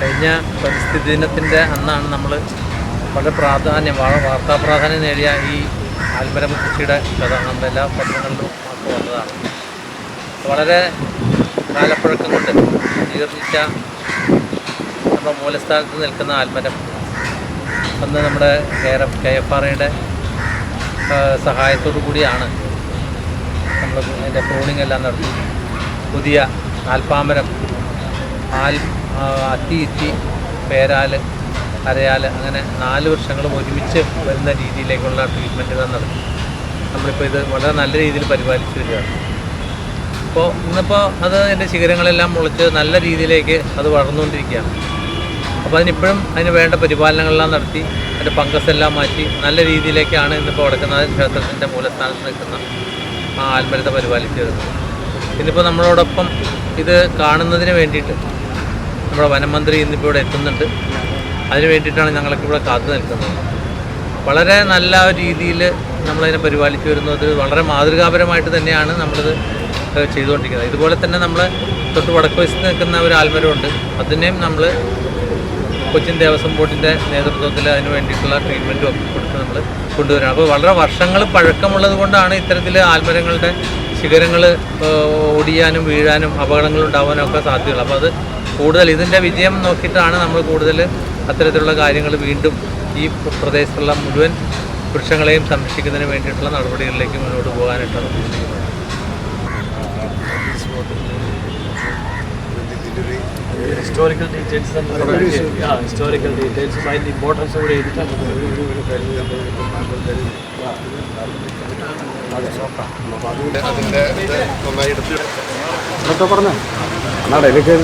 കഴിഞ്ഞ പരിസ്ഥിതി ദിനത്തിന്റെ അന്നാണ് നമ്മൾ വളരെ പ്രാധാന്യം വളരെ വാർത്താ പ്രാധാന്യം നേടിയ ഈ ആൽമരം കൃഷിയുടെ കഥ. നമ്മുടെ എല്ലാ പത്രങ്ങളിലും ഒക്കെ വന്നതാണ്. വളരെ കാലപ്പഴക്കം കൊണ്ട് ജീർണിച്ച നമ്മുടെ മൂലസ്ഥാനത്ത് നിൽക്കുന്ന ആൽമരം അന്ന് നമ്മുടെ കെ എഫ് ആർ ഐയുടെ സഹായത്തോടു കൂടിയാണ് നമ്മൾ അതിന്റെ പ്രൂണിംഗ് എല്ലാം നടത്തി. പുതിയ ആൽപ്പാമരം ആൽ അത്തി ഇത്തി പേരാൽ അരയാൽ അങ്ങനെ നാല് വർഷങ്ങളും ഒരുമിച്ച് വരുന്ന രീതിയിലേക്കുള്ള ട്രീറ്റ്മെന്റുകൾ നടത്തി. നമ്മളിപ്പോൾ ഇത് വളരെ നല്ല രീതിയിൽ പരിപാലിച്ചു വരികയാണ്. അപ്പോൾ ഇന്നിപ്പോൾ അത് അതിന്റെ ശിഖരങ്ങളെല്ലാം മുളച്ച് നല്ല രീതിയിലേക്ക് അത് വളർന്നുകൊണ്ടിരിക്കുകയാണ്. അപ്പോൾ അതിനിപ്പോഴും അതിന് വേണ്ട പരിപാലനങ്ങളെല്ലാം നടത്തി അതിന്റെ പങ്കസെല്ലാം മാറ്റി നല്ല രീതിയിലേക്കാണ് ഇന്നിപ്പോൾ വടക്കുന്നാഥൻ ക്ഷേത്രത്തിന്റെ മൂലസ്ഥാനത്ത് നിൽക്കുന്ന ആ ആൽമരത്തെ പരിപാലിച്ചു വരുന്നത്. ഇന്നിപ്പോൾ നമ്മളോടൊപ്പം ഇത് കാണുന്നതിന് വേണ്ടിയിട്ട് നമ്മുടെ വനമന്ത്രി ഇന്നിപ്പോൾ ഇവിടെ എത്തുന്നുണ്ട്. അതിന് വേണ്ടിയിട്ടാണ് ഞങ്ങൾക്ക് ഇവിടെ കാത്തു നിൽക്കുന്നത്. വളരെ നല്ല രീതിയിൽ നമ്മളതിനെ പരിപാലിച്ചു വരുന്നത് വളരെ മാതൃകാപരമായിട്ട് തന്നെയാണ് നമ്മളിത് ചെയ്തുകൊണ്ടിരിക്കുന്നത്. ഇതുപോലെ തന്നെ നമ്മൾ തൊട്ട് വടക്ക് വശത്ത് നിൽക്കുന്ന ഒരു ആൽമരമുണ്ട്. അതിനെയും നമ്മൾ കൊച്ചിൻ ദേവസ്വം ബോർഡിന്റെ നേതൃത്വത്തിൽ അതിന് വേണ്ടിയിട്ടുള്ള ട്രീറ്റ്മെന്റും ഒക്കെ കൊടുത്ത് നമ്മൾ കൊണ്ടുവരാം അപ്പോൾ വളരെ വർഷങ്ങൾ പഴക്കമുള്ളത് കൊണ്ടാണ് ഇത്തരത്തിൽ ആൽമരങ്ങളുടെ ശിഖരങ്ങൾ ഓടിയാനും വീഴാനും അപകടങ്ങൾ ഉണ്ടാവാനും ഒക്കെ സാധ്യതയുള്ളത്. അപ്പോൾ അത് കൂടുതൽ ഇതിന്റെ വിജയം നോക്കിയിട്ടാണ് നമ്മൾ കൂടുതൽ അത്തരത്തിലുള്ള കാര്യങ്ങൾ വീണ്ടും ഈ പ്രദേശത്തുള്ള മുഴുവൻ വൃക്ഷങ്ങളെയും സംരക്ഷിക്കുന്നതിന് വേണ്ടിയിട്ടുള്ള നടപടികളിലേക്ക് മുന്നോട്ട് പോകാനായിട്ടാണ് the importance ഹിസ്റ്റോറിക്കൽ it. അതിന്റെ ഇമ്പോർട്ടൻസ് നന്നായി എടുത്ത് പറഞ്ഞോ? എന്നാ ഡൽഹിക്ക്